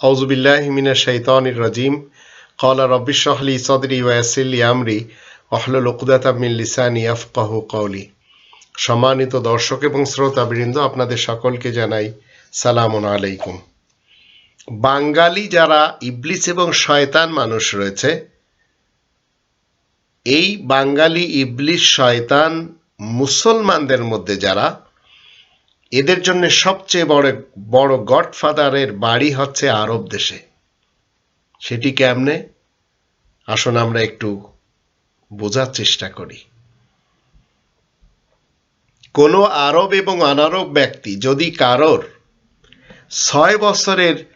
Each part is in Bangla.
আউজুবিল্লাহমিনের শৈতানির রাজিম। কলা রব্বিশহলি সদরি ওয়াসিল্লি আমরি অহলুল উকদাতামিন লিসানি আফকাহ কওলি। সম্মানিত দর্শক এবং শ্রোতাবৃন্দ, আপনাদের সকলকে জানাই সালাম আলাইকুম। বাঙালি যারা ইবলিস এবং শয়তান মানুষ রয়েছে, এই বাঙালি ইবলিস, শয়তান মুসলমানদের মধ্যে যারা এদের জন্য সবচেয়ে বড় বড় গডফাদারের বাড়ি হচ্ছে আরব দেশে। সেটি কেমনে? আসুন আমরা একটু বোঝার চেষ্টা করি। কোনো আরব এবং অনারব ব্যক্তি যদি কারোর ছয় বছরের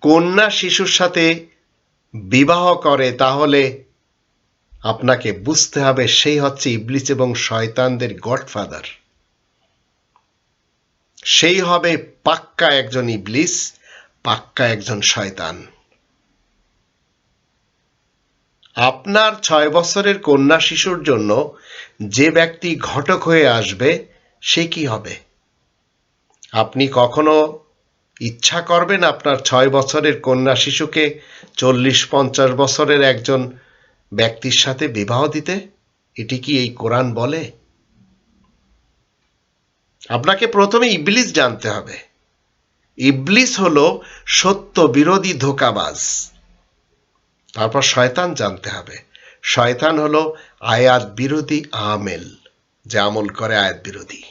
কন্যা শিশুর সাথে বিবাহ করে, তাহলে আপনাকে বুঝতে হবে সেই হচ্ছে ইবলিস এবং শয়তানদের গডফাদার। সেই হবে পাক্কা একজন ইবলিস, পাক্কা একজন শয়তান। আপনার ছয় বছরের কন্যা শিশুর জন্য যে ব্যক্তি ঘটক হয়ে আসবে, সে কি হবে? আপনি কখনো ইচ্ছা করবেন আপনার ছয় বছরের কন্যা শিশুকে চল্লিশ পঞ্চাশ বছরের একজন ব্যক্তির সাথে বিবাহ দিতে? এটি কি এই কোরআন বলে? আপনাকে প্রথমে ইবলিস জানতে হবে। ইবলিস হলো সত্য বিরোধী ধোকাবাজ। তারপর শয়তান জানতে হবে। শয়তান হলো আয়াত বিরোধী আমেল, যে আমল করে আয়াত বিরোধী।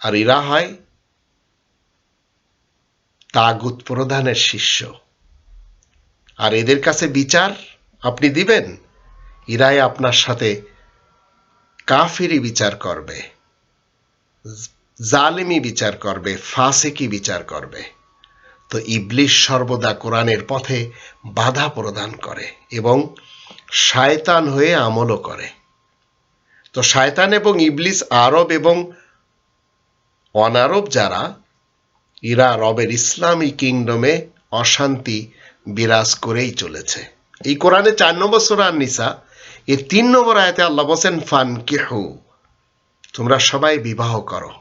আর এরা হয় তাগুত প্রধানের শিষ্য। আর এদের কাছে বিচার আপনি দিবেন, এরাই আপনার সাথে কাফিরি বিচার করবে জালিমি বিচার করবে ফাসেকি বিচার করবে। তো ইবলিশ সর্বদা কোরআনের পথে বাধা প্রদান করে এবং শায়তান হয়ে আমলও করে। তো শায়তান এবং ইবলিস আরব এবং অনারব যারা, ইরা রবের ইসলামী কিংডমে অশান্তি বিরাজ করেই চলেছে। এই কোরআনে চার নম্বর সোরান নিসা এর তিন নম্বর আয়তে আল্লাহ বসেন ফান কেহু তোমরা সবাই বিবাহ করো।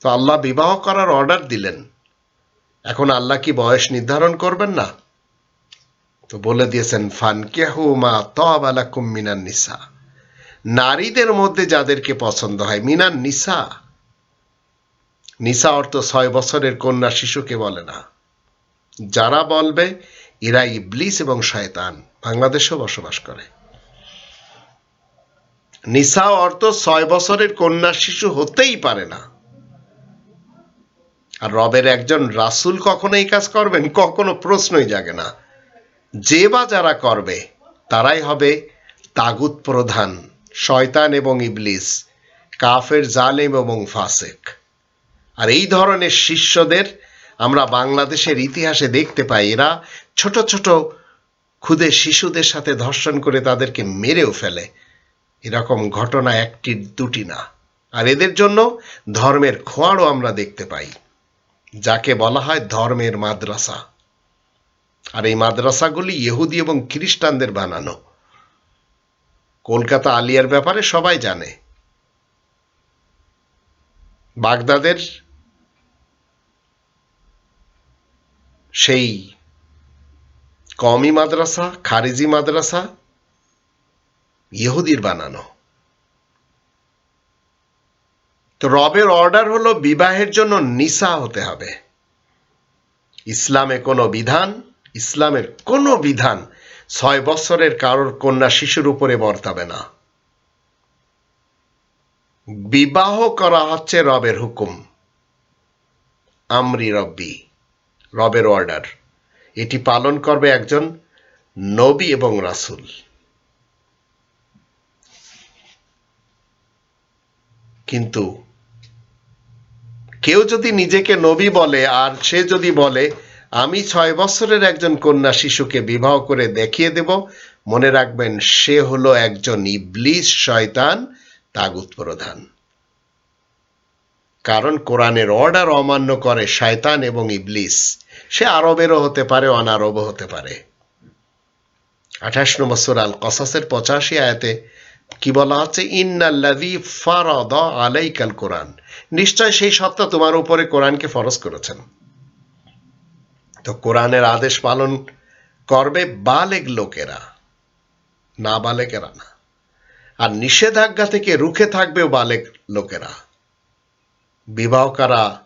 তো আল্লাহ বিবাহ করার অর্ডার দিলেন। এখন আল্লাহ কি বয়স নির্ধারণ করবেন না? তো বলে দিয়েছেন ফান কেহু মা তবালাকুম মিনান নিসা নারীদের মধ্যে যাদেরকে পছন্দ হয়, মিনান নিসা। নিসা অর্থ ছয় বছরের কন্যা শিশুকে বলে না। যারা বলবে, এরা ইবলিস এবং শয়তান, বাংলাদেশেও বসবাস করে। নিসা অর্থ ছয় বছরের কন্যা শিশু হতেই পারে না। আর রবের একজন রাসুল কখনো এই কাজ করবেন? কখনো প্রশ্নই জাগে না। যে বা যারা করবে, তারাই হবে তাগুত প্রধান, শয়তান এবং ইবলিস, কাফের, জালেম এবং ফাসেক। আর এই ধরনের শিষ্যদের আমরা বাংলাদেশের ইতিহাসে দেখতে পাই। এরা ছোট ছোট ক্ষুদে শিশুদের সাথে ধর্ষণ করে তাদেরকে মেরেও ফেলে। এরকম ঘটনা একটি, দুটি না। আর এদের জন্য ধর্মের খোয়ারও আমরা দেখতে পাই। যাকে বলা হয় ধর্মের মাদ্রাসা। আর এই মাদ্রাসাগুলি ইহুদি এবং খ্রিস্টানদের বানানো। কলকাতা আলিয়ার ব্যাপারে সবাই জানে। বাগদাদের সেই কমি মাদ্রাসা, খারিজি মাদ্রাসা ইহুদির বানানো। তো রবের অর্ডার হলো বিবাহের জন্য নিসা হতে হবে। ইসলামে কোনো বিধান, ইসলামের কোনো বিধান ছয় বছরের কারোর কন্যা শিশুর উপরে বর্তাবে না। বিবাহ করা হচ্ছে রবের হুকুম। আমরি রব্বি, রবের অর্ডার। এটি পালন করবে একজন নবী এবং রাসুল। কিন্তু কেউ যদি নিজেকে নবী বলে আর সে যদি বলে, আমি ছয় বছরের একজন কন্যা শিশুকে বিবাহ করে দেখিয়ে দেব। মনে রাখবেন, সে হলো একজন ইবলিস শয়তান, তাগুত প্রধান। কারণ কোরআনের অর্ডার অমান্য করে শয়তান এবং ইবলিস। সে আরবেরও হতে পারে, অনারবও হতে পারে। আঠাশ নম্বর সুরাল কসাসের পঁচাশি আয়াতে কি বলা হচ্ছে ইন্নাল্লাযী ফারাদা আলাইকাল কোরআন। নিশ্চয় সেই সত্তা তোমার উপরে কোরআনকে ফরজ করেছেন। তো কোরআনের আদেশ পালন করবে বালেগ লোকেরা, না বালেকেরা না। আর নিষেধাজ্ঞা থেকে রুখে থাকবেও বালেক লোকেরা। বিবাহ করা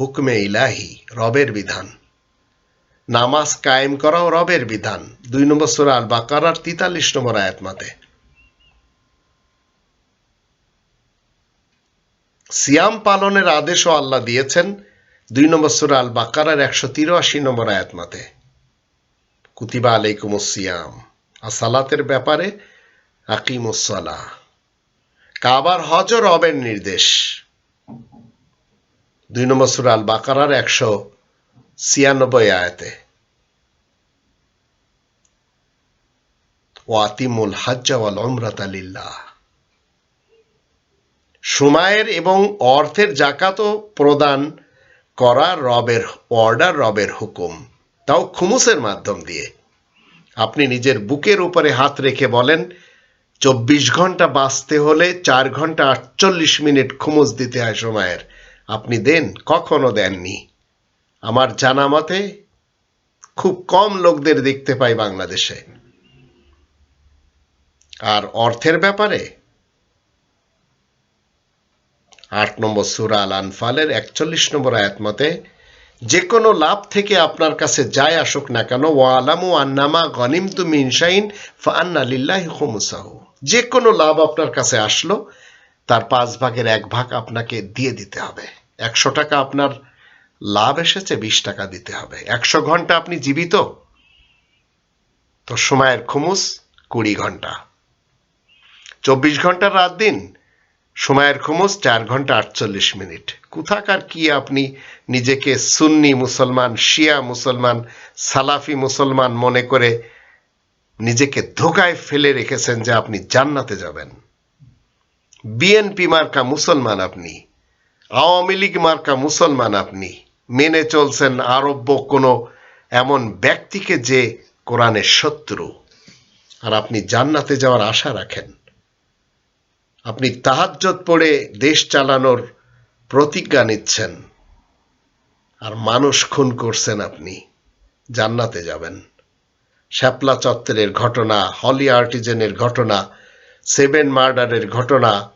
হুকমে ইলাহি, রবের বিধান। নামাজ কায়েম করাও রবের বিধান। দুই নম্বর সুরা আল বাকারার তিতাল্লিশ নম্বর আয়াত সিয়াম পালনের আদেশও আল্লাহ দিয়েছেন। দুই নম্বর সুরা আল বাকারার একশো তিরাশি নম্বর আয়াত মতে। কুতিবা আলাইকুম সিয়াম। আর সালাতের ব্যাপারে আকিমুসলা কাবার হজ রবের নির্দেশ। দুই নম্বর সুরা আল বাকারার একশো ছিয়ানব্বই আয়াতে। ওয়াতিমুল হাজ্জা ওয়াল উমরাত লিল্লাহ। সময়ের এবং অর্থের জাকাতও প্রদান করা রবের অর্ডার, রবের হুকুম। তাও খুমুসের মাধ্যম দিয়ে। আপনি নিজের বুকের উপরে হাত রেখে বলেন, চব্বিশ ঘণ্টা বাঁচতে হলে চার ঘণ্টা আটচল্লিশ মিনিট খুমুস দিতে হয় সময়ের। আপনি দেন, কখনো দেননি। আমার জানা মতে, খুব কম লোকদের দেখতে পাই বাংলাদেশে। আর অর্থের ব্যাপারে আট নম্বর সুরা আল আনফালের একচল্লিশ নম্বর আয়াত মতে যে কোনো লাভ থেকে আপনার কাছে যাই আসুক না কেন, ওয়ালামু আন্নামা গনিম তু মিনসাইন ফান্না লিল্লাহ যে কোনো লাভ আপনার কাছে আসলো, তার পাঁচ ভাগের এক ভাগ আপনাকে দিয়ে দিতে হবে। একশো টাকা আপনার লাভ এসেছে, বিশ টাকা দিতে হবে। একশো ঘণ্টা আপনি জীবিত? তো সময়ের খুমুস কুড়ি ঘণ্টা। চব্বিশ ঘণ্টার রাত দিন সময়ের খুমুস চার ঘণ্টা আটচল্লিশ মিনিট। কোথাকার কি আপনি নিজেকে সুন্নি মুসলমান, শিয়া মুসলমান, সালাফি মুসলমান মনে করে নিজেকে ধোকায় ফেলে রেখেছেন যে আপনি জান্নাতে যাবেন? বিএনপি মার্কা মুসলমান আপনি, আওয়ামী লীগ মার্কা মুসলমান আপনি, মেনে চলছেন আরব্য কোনো এমন ব্যক্তিকে যে কোরআনের শত্রু। আর আপনি জান্নাতে যাওয়ার আশা রাখেন। আপনি তাহাজ্জত পড়ে দেশ চালানোর প্রতিজ্ঞা নিচ্ছেন। আর মানুষ খুন করছেন আপনি, জান্নাতে যাবেন। শ্যাপলা চত্বরের ঘটনা, হলি আর্টিজেনের ঘটনা, সেভেন মার্ডারের ঘটনা,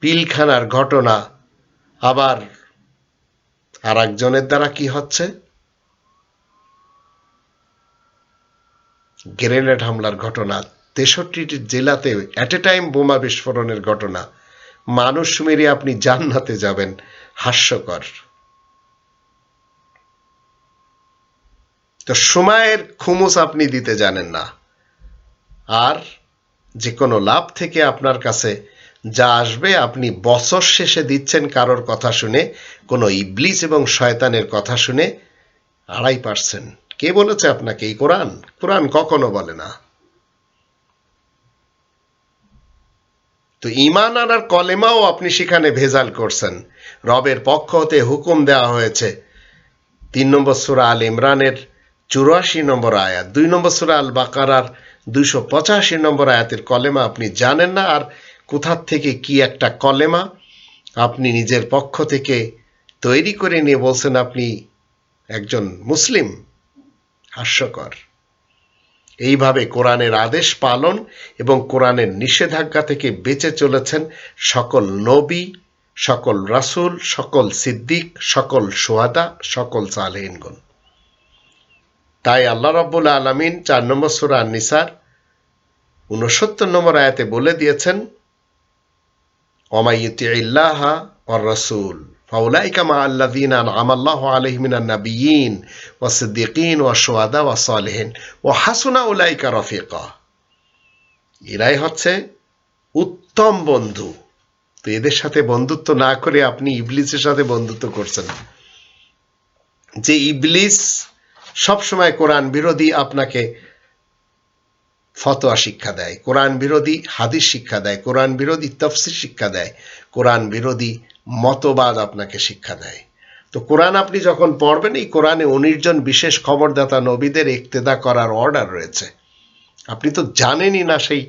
পিলখানার ঘটনা, আবার আর একজনের দ্বারা কি হচ্ছে? গ্রেনেড হামলার ঘটনা তেষট্টিটি জেলাতে অ্যাট এ টাইম বোমা বিস্ফোরণের ঘটনা। মানুষ মেরে আপনি জান্নাতে যাবেন। হাস্যকর। তো সময়ের খুমুস আপনি দিতে জানেন না। আর যে কোনো লাভ থেকে আপনার কাছে যা আসবে, আপনি বছর শেষে দিচ্ছেন কারোর কথা শুনে, কোনো ইবলিস এবং শয়তানের কথা শুনে, আড়াই পার্সেন্ট। কে বলেছে আপনাকে? এই কোরআন? কোরআন কখনো বলে না। তো ইমান আনার কলেমাও আপনি সেখানে ভেজাল করছেন। রবের পক্ষ হতে হুকুম দেওয়া হয়েছে। তিন নম্বর সুরা আল ইমরানের চুরাশি নম্বর আয়াত, দুই নম্বর সুরা আল বাকারার দুইশো পঁচাশি নম্বর আয়াতের কলেমা আপনি জানেন না, আর কোথার থেকে কি একটা কলেমা আপনি নিজের পক্ষ থেকে তৈরি করে নিয়ে বলছেন আপনি একজন মুসলিম, হাস্যকর। এইভাবে কোরআনের আদেশ পালন এবং কোরআনের নিষেধাজ্ঞা থেকে বেঁচে চলেছেন সকল নবী, সকল রাসুল, সকল সিদ্দিক, সকল সোয়াদা, সকল সালেহিনগণ। তাই আল্লাহ রব্বুল আলমিন চার নম্বর সুরা নিসার উনসত্তর নম্বর আয়াতে বলে দিয়েছেন অমাইতি ইল্লাহা অর রসুল। আলাইহিম মিনান নাবিয়্যিন ওয়াস সিদ্দীকিন ওয়াস শুহাদা ওয়াস সালিহিন ওয়া হাসুনা উলাইকা রফিকা এরাই হচ্ছে উত্তম বন্ধু। তো এদের সাথে বন্ধুত্ব না করে আপনি ইবলিসের সাথে বন্ধুত্ব করছেন যে ইবলিস সবসময় কোরআন বিরোধী আপনাকে ফতোয়া শিক্ষা দেয়, কোরআন বিরোধী হাদিস শিক্ষা দেয়, কোরআন বিরোধী তফসির শিক্ষা দেয়, কোরআন বিরোধী মতবাদ আপনাকে শিক্ষা দেয়। তো কোরআন আপনি যখন পড়বেন, এই কোরআনে উনিশ জন বিশেষ খবরদাতা নবীদের ইক্তেদা করার অর্ডার রয়েছে। আপনি তো জানেনই না সেই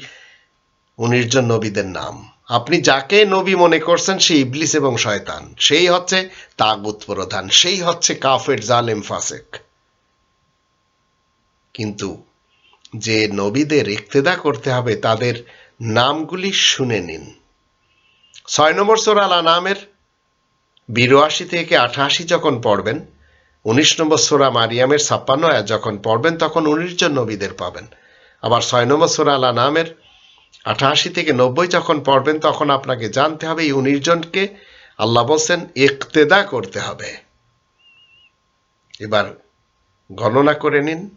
উনিশ জন নবীদের নাম। আপনি যাকে নবী মনে করছেন, সে ইবলিস এবং শয়তান। সেই হচ্ছে তাগুত প্রধান, সেই হচ্ছে কাফের, জালেম, ফাসেক। কিন্তু যে নবীদের ইক্তেদা করতে হবে, তাদের নামগুলি শুনে নিন। ছয় নম্বর সোরালা নামের বিরাশি থেকে আঠাশি যখন পড়বেন, উনিশ নম্বর সোরা মারিয়ামের ছাপ্পান্ন আয়াত যখন পড়বেন, তখন উনিশ জন নবীদের পাবেন। আবার ছয় নম্বর সোরা আলা নামের আঠাশি থেকে নব্বই যখন পড়বেন, তখন আপনাকে জানতে হবে এই উনিশ জনকে আল্লাহ বলছেন, ইকতেদা করতে হবে। এবার গণনা করে নিন।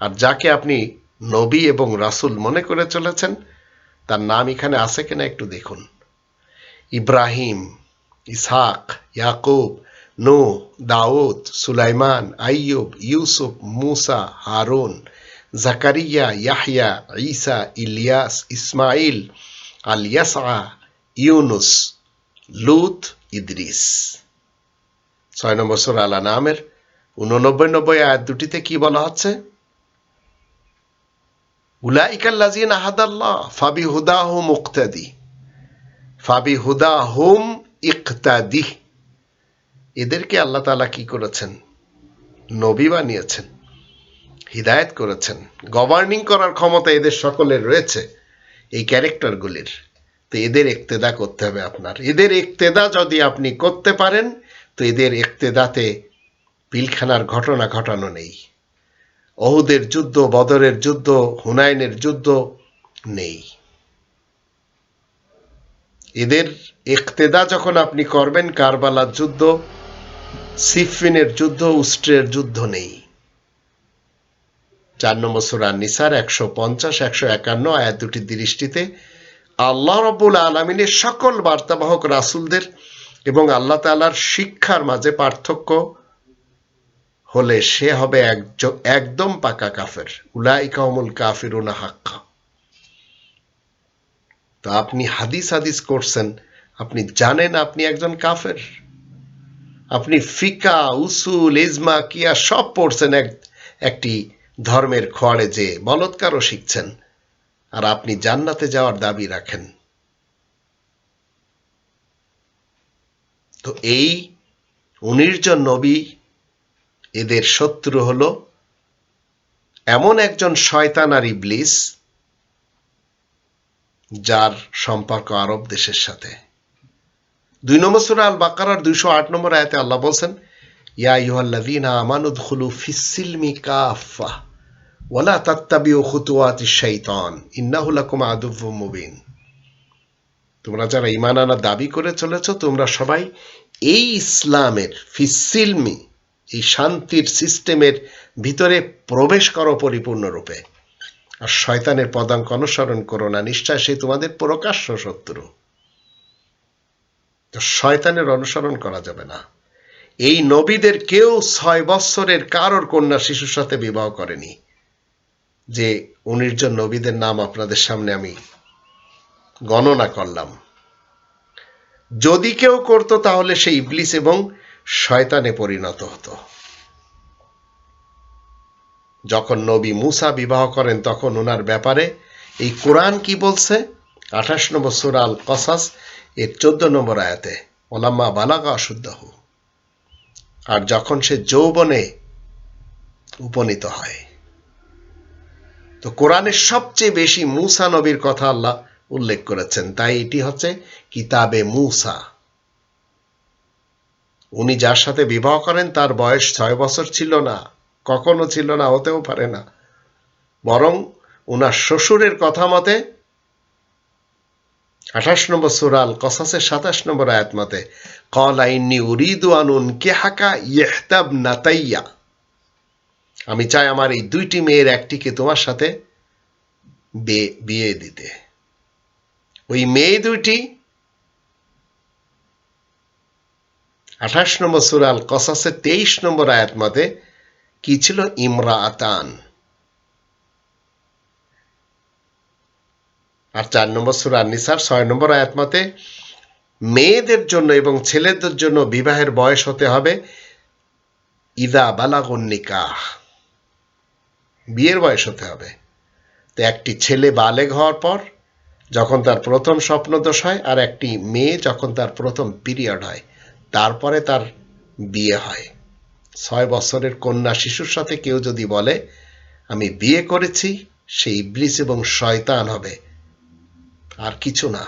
আর যাকে আপনি নবী এবং রাসুল মনে করে চলেছেন, তার নাম এখানে আছে কিনা একটু দেখুন। ইব্রাহিম ইসহাক, ইয়াকুব নো দাউদ, সুলাইমান, আইয়ুব, ইউসুফ, মুসা, হারুন, জাকারিয়া, ইয়াহিয়া, ঈসা, ইলিয়াস ইসমাইল আল ইয়াসা ইউনুস, লুত, ইদ্রিস। ছয় নম্বর সোর আলা নামের উননব্বই নব্বই আয়াত দুটিতে কি বলা হচ্ছে? উলাইকাল্লাজিন আহাদাল্লাহ ফাবি হুদা হুম মুক্তাদি। ফাবি হুদা হুম ইকতাদি, এদেরকে আল্লাহ তালা কি করেছেন? নবী বানিয়েছেন, হিদায়ত করেছেন গভর্নিং করার ক্ষমতা এদের সকলের রয়েছে, এই ক্যারেক্টারগুলির তো এদের একতেদা করতে হবে আপনার। এদের একতেদা যদি আপনি করতে পারেন, তো এদের একতেদাতে পিলখানার ঘটনা ঘটানো নেই। অহুদের যুদ্ধ, বদরের যুদ্ধ, হুনাইনের যুদ্ধ নেই। এদের একতেদা যখন আপনি করবেন, কারবালার যুদ্ধ সিফিনের যুদ্ধ উস্ট্রের যুদ্ধ নেই। চার নম্বর সুরা নিসার, একশো পঞ্চাশ, একশো একান্ন, আয়াত দুটি দৃষ্টিতে আল্লাহ রবুল আলমিনের সকল বার্তাবাহক রাসুলদের এবং আল্লাহ তালার শিক্ষার মাঝে পার্থক্য হলে সে হবে একদম পাকা কাফের। উলাইকামুল কাফির হাক্কা। তো আপনি হাদিস হাদিস করছেন, আপনি জানেন আপনি একজন কাফের। আপনি ফিকা, উসুল, ইজমা, কিয়া সব পড়ছেন এক, একটি ধর্মের খোয়াড়ে যে বলৎকারও শিখছেন, আর আপনি জান্নাতে যাওয়ার দাবি রাখেন। তো এই উনিশ জন নবী, এদের শত্রু হল এমন একজন শয়তান আর ইবলিস যার সম্পর্ক আরব দেশের সাথে। দুই নম্বর সুরা আল বাকারার দুইশো আট নম্বর আয়তে আল্লাহ বলছেন, ইয়া ইউহাল্লাযীনা আমানুদখুলু ফিস-সিলমি কাফা শাইতান, ইন্নাহু লাকুম আদুউম মুবিন। তোমরা যারা ঈমান আনার দাবি করে চলেছ, তোমরা সবাই এই ইসলামের ফিসিলমি এই শান্তির সিস্টেমের ভিতরে প্রবেশ করো পরিপূর্ণরূপে। আর শয়তানের পদাঙ্ক অনুসরণ করো না, নিশ্চয় সে তোমাদের প্রকাশ্য শত্রু। তো শয়তানের অনুসরণ করা যাবে না। এই নবীদের কেউ ছয় বৎসরের কারোর কন্যা শিশুর সাথে বিবাহ করেনি। যে উনিশ জন নবীদের নাম আপনাদের সামনে আমি গণনা করলাম। যদি কেউ করত তাহলে সে ইবলিস এবং শয়তানে পরিণত হতো। যখন নবী মুসা বিবাহ করেন, তখন ওনার ব্যাপারে এই কোরআন কি বলছে? আঠাশ নম্বর সুরাল কসাস এর চোদ্দ নম্বর আয়াতে, ওলাম্মা বালাগা অশুদ্ধ আর যখন সে যৌবনে উপনীত হয়। তো কোরআনের সবচেয়ে বেশি মুসা নবীর কথা আল্লাহ উল্লেখ করেছেন। তাই এটি হচ্ছে কিতাবে মুসা। উনি যার সাথে বিবাহ করেন, তার বয়স ছয় বছর ছিল না। কখনো ছিল না, হতেও পারে না। বরং উনার শ্বশুরের কথা মতে, আঠাশ নম্বর সুরাল কসাসের সাতাশ নম্বর আয়াত মতে, কল আইনি উরিদু আনুন কে হাকা ইহতাব নাতাইয়া আমি চাই আমার এই দুইটি মেয়ের একটিকে তোমার সাথে বিয়ে দিতে। ওই মেয়ে দুইটি আঠাশ নম্বর সুরাল কসাসের তেইশ নম্বর আয়াত মতে কি ছিল? ইমরা আতান আর চার নম্বর সুরা নিসার, ছয় নম্বর আয়াত মতে, মেয়েদের জন্য এবং ছেলেদের জন্য বিবাহের বয়স হতে হবে ইদা বালাগুন নিকাহ। বিয়ের বয়স হতে হবে। তো একটি ছেলে বালেগ হওয়ার পর যখন তার প্রথম স্বপ্নদোষ হয় আর একটি মেয়ে যখন তার প্রথম পিরিয়ড হয়, তারপরে তার বিয়ে হয়। ছয় বছরের কন্যা শিশুর সাথে কেউ যদি বলে, আমি বিয়ে করেছি, সে ইবলিস এবং শয়তান হবে। আর কিছু না।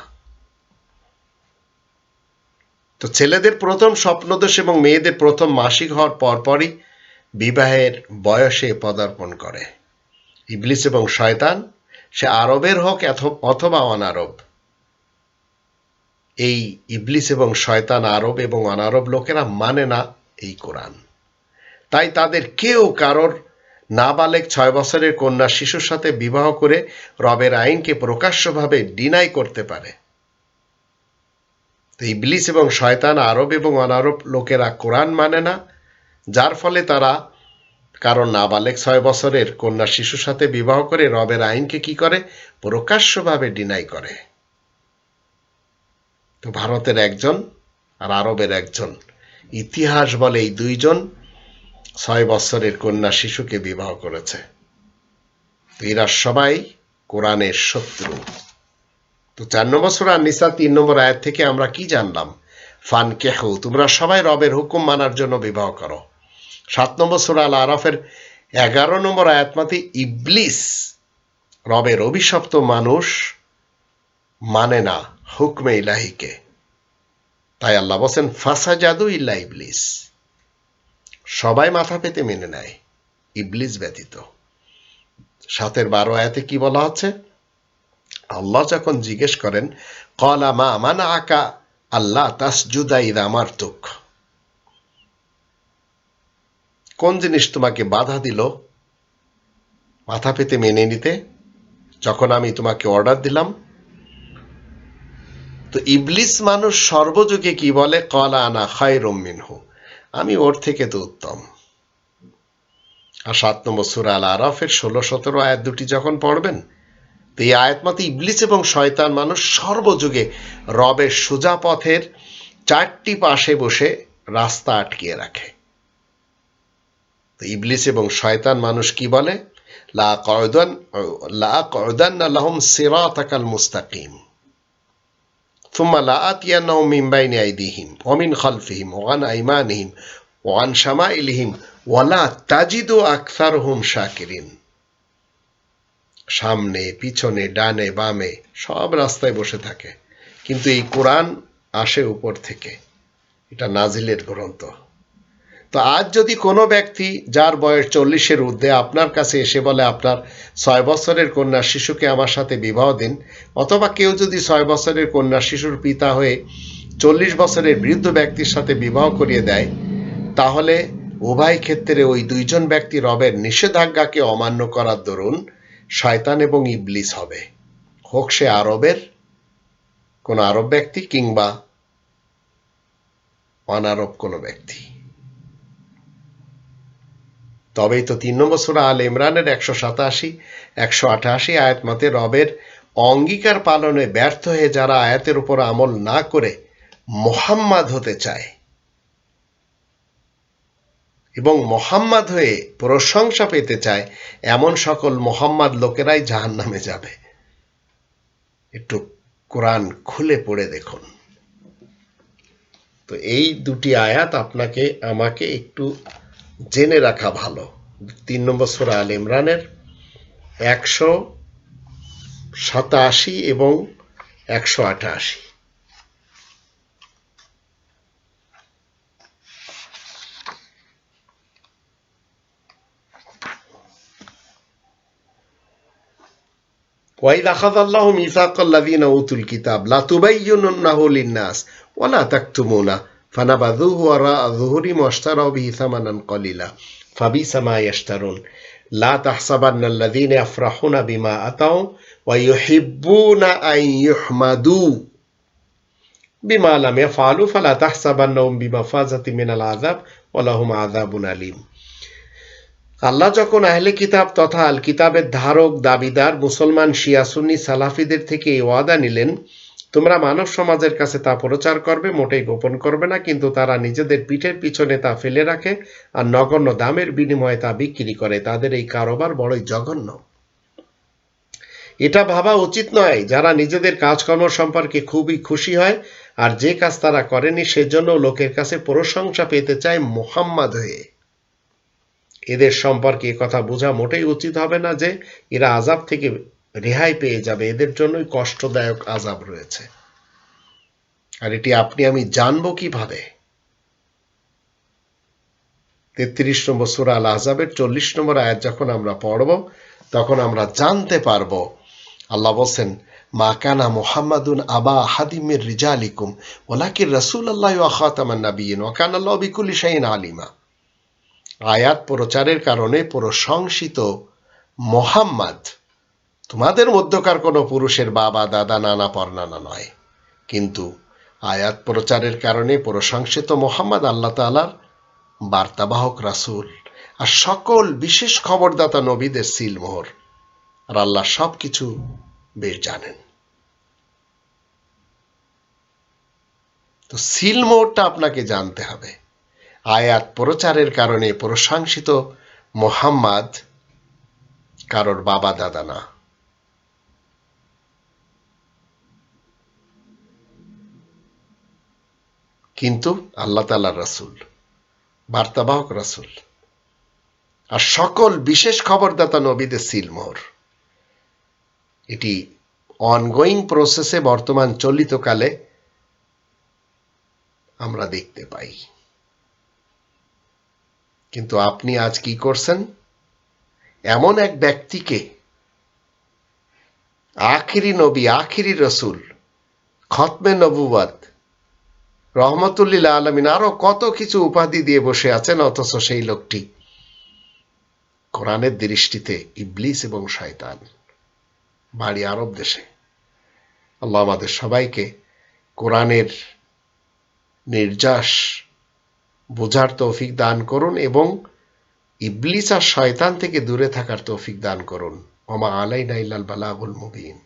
তো ছেলেদের প্রথম স্বপ্নদোষ এবং মেয়েদের প্রথম মাসিক হওয়ার পরপরই বিবাহের বয়সে পদার্পণ করে। ইবলিস এবং শয়তান, সে আরবের হোক অথবা অনারব। এই ইবলিস এবং শয়তান আরব এবং অনারব লোকেরা মানে না এই কোরআন। তাই তাদের কেউ কারোর নাবালেক ছয় বছরের কন্যা শিশুর সাথে বিবাহ করে রবের আইনকে প্রকাশ্যভাবে ডিনাই করতে পারে। তো ইবলিস এবং শয়তান আরব এবং অনারব লোকেরা কোরআন মানে না, যার ফলে তারা কারণ নাবালেক ছয় বছরের কন্যা শিশুর সাথে বিবাহ করে রবের আইনকে কি করে? প্রকাশ্যভাবে ডিনাই করে। তো ভারতের একজন আর আরবের একজন ইতিহাস বলে এই দুইজন ছয় বছরের কন্যা শিশুকে বিবাহ করেছে। এরা সবাই কোরআনের শত্রু। তো চার নম্বর সুরা নিসা তিন নম্বর আয়াত থেকে আমরা কি জানলাম? ফান কেহু তোমরা সবাই রবের হুকুম মানার জন্য বিবাহ করো। সাত নম্বর সুরা আল আরফের এগারো নম্বর আয়াতমাতি ইবলিস রবের অভিশপ্ত মানুষ মানে না হুকমে ইলাহিকে। তাই আল্লাহ বলছেন ফাসা জাদু ইল্লা ইবলিস। সবাই মাথা পেতে মেনে নেয়। ইবলিস ব্যতীত। সাতের বারো আয়াতে কি বলা হচ্ছে আল্লাহ যখন জিজ্ঞেস করেন, কলা মা মানা আকা আল্লাহ আমার তুক কোন জিনিস তোমাকে বাধা দিল মাথা পেতে মেনে নিতে? যখন আমি তোমাকে অর্ডার দিলাম। তো ইবলিস মানুষ সর্বযুগে কি বলে? কলা আনা খায় খাই মিনহু। আমি ওর থেকে তো উত্তম। আর সাত নম্বর সুরা আল আরফের ষোলো সতেরো আয়াত দুটি যখন পড়বেন, তো এই আয়াত মতে ইবলিস এবং শয়তান মানুষ সর্বযুগে রবের সোজা পথের চারটি পাশে বসে রাস্তা আটকিয়ে রাখে। তো ইবলিস এবং শয়তান মানুষ কি বলে? লা কয়দান লা কয়দান লাহুম সিরাতাকাল মুস্তাকিম। ثم لآتينهم من بين أيديهم ومن خلفهم وعن أيمانهم وعن شمائلهم ولا تجد أكثرهم شاكرين সামনে পিছনে ডানে বামে সব রাস্তায় বসে থাকে কিন্তু এই কোরআন আসে উপর থেকে এটা নাজিলের গ্রন্থ তো আজ যদি কোনো ব্যক্তি যার বয়স চল্লিশের ঊর্ধ্বে আপনার কাছে এসে বলে, আপনার ছয় বছরের কন্যা শিশুকে আমার সাথে বিবাহ দিন, অথবা কেউ যদি ছয় বছরের কন্যা শিশুর পিতা হয়ে চল্লিশ বছরের বৃদ্ধ ব্যক্তির সাথে বিবাহ করিয়ে দেয়, তাহলে উভয় ক্ষেত্রে ওই দুইজন ব্যক্তি রবের নিষেধাজ্ঞাকে অমান্য করার দরুন শয়তান এবং ইবলিস হবে। হোক সে আরবের কোনো আরব ব্যক্তি কিংবা অনারব কোনো ব্যক্তি। তবেই তো তিন নম্বর সুরা আল ইমরানের একশো সাতাশি, একশো আঠাশি আয়াত মতে রবের অঙ্গীকার পালনে ব্যর্থ হয়ে যারা আয়াতের উপর আমল না করে মোহাম্মদ হতে চায়। এবং মোহাম্মদ হয়ে প্রশংসা পেতে চায়, এমন সকল মোহাম্মদ লোকেরাই জাহান নামে যাবে। একটু কোরআন খুলে পড়ে দেখুন। তো এই দুটি আয়াত আপনাকে, আমাকে একটু জেনে রাখা ভালো। তিন নম্বর সুরা আল ইমরানের একশো সাতাশি এবং একশো আটাশি। ওয়াইদ আল্লাহ মিসাক উতুল কিতাব লাতুবাইয়ুন্নাহু লিন্নাস ওয়ালা তাকতুমুনা। فنبذوه وراء ظهورهم واشتروا به ثمنا قليلا فبئس ما يشترون لا تحسبن الذين يفرحون بما أتوا ويحبون أن يحمدوا بما لم يفعلوا فلا تحسبنهم بمفازة من العذاب ولهم عذاب أليم আল্লাহ যখন আহলে কিতাব তথা আল কিতাবের ধারক দাবিদার মুসলমান শিয়াসুন্নি সালাফিদের থেকে এই ওয়াদা নিলেন তোমরা মানব সমাজের কাছে তা প্রচার করবে, মোটেই গোপন করবে না, কিন্তু তারা নিজেদের পিঠের পিছনে তা ফেলে রাখে আর নগণ্য দামের বিনিময়ে তা বিক্রি করে। তাদের এই কারোবার বড়ই জঘন্য। এটা ভাবা উচিত নয়, যারা নিজেদের কাজকর্ম সম্পর্কে খুবই খুশি হয় আর যে কাজ তারা করেনি সেজন্য লোকের কাছে প্রশংসা পেতে চায় মোহাম্মদ হয়ে। এদের সম্পর্কে কথা বোঝা মোটেই উচিত হবে না যে এরা আজাব থেকে রেহাই পেয়ে যাবে। এদের জন্যই কষ্টদায়ক আজাব রয়েছে। আর এটি আপনি, আমি জানব কীভাবে? তেত্রিশ নম্বর সুরা আল আজাবের চল্লিশ নম্বর আয়াত যখন আমরা পড়ব, তখন আমরা জানতে পারব, আল্লাহ বলছেন, মা কানা মোহাম্মদুন আবা হাদিমের রিজালিকুম ওলাকির রসুল আল্লাহ খাতামান নাবিয়িন ওয়াকান আল্লাহ বিকুলি শাহিন আলিমা। আয়াত প্রচারের কারণে প্রশংসিত মোহাম্মদ তোমাদের মধ্যকার কোনো পুরুষের বাবা, দাদা, নানা, পরনানা নয়। কিন্তু আয়াত প্রচারের কারণে প্রশংসিত মোহাম্মদ আল্লাহ তালার বার্তাবাহক রাসুল আর সকল বিশেষ খবরদাতা নবীদের সিলমোহর আর আল্লাহ সব কিছু বেশ জানেন। তো সিলমোহরটা আপনাকে জানতে হবে। আয়াত প্রচারের কারণে প্রশংসিত মোহাম্মদ কারোর বাবা, দাদা না। কিন্তু আল্লাহ তালার রাসূল, বার্তাবাহক রাসুল। আর সকল বিশেষ খবরদাতা নবীদের সিলমোহর এটি অনগোয়িং প্রসেসে বর্তমান চলিতকালে আমরা দেখতে পাই। কিন্তু আপনি আজ কি করছেন? এমন এক ব্যক্তিকে আখিরি নবী, আখিরি রসুল, খতমে নবুবাদ রহমতুল্লিল আলমিন আরও কত কিছু উপাধি দিয়ে বসে আছেন, অথচ সেই লোকটি কোরআনের দৃষ্টিতে ইবলিস এবং শয়তান। বাড়ি আরব দেশে। আল্লাহ আমাদের সবাইকে কোরআনের নির্যাস বোঝার তৌফিক দান করুন এবং ইবলিস আর শয়তান থেকে দূরে থাকার তৌফিক দান করুন। ওমা আলাই নাইলাল বালাগুল মুবিন।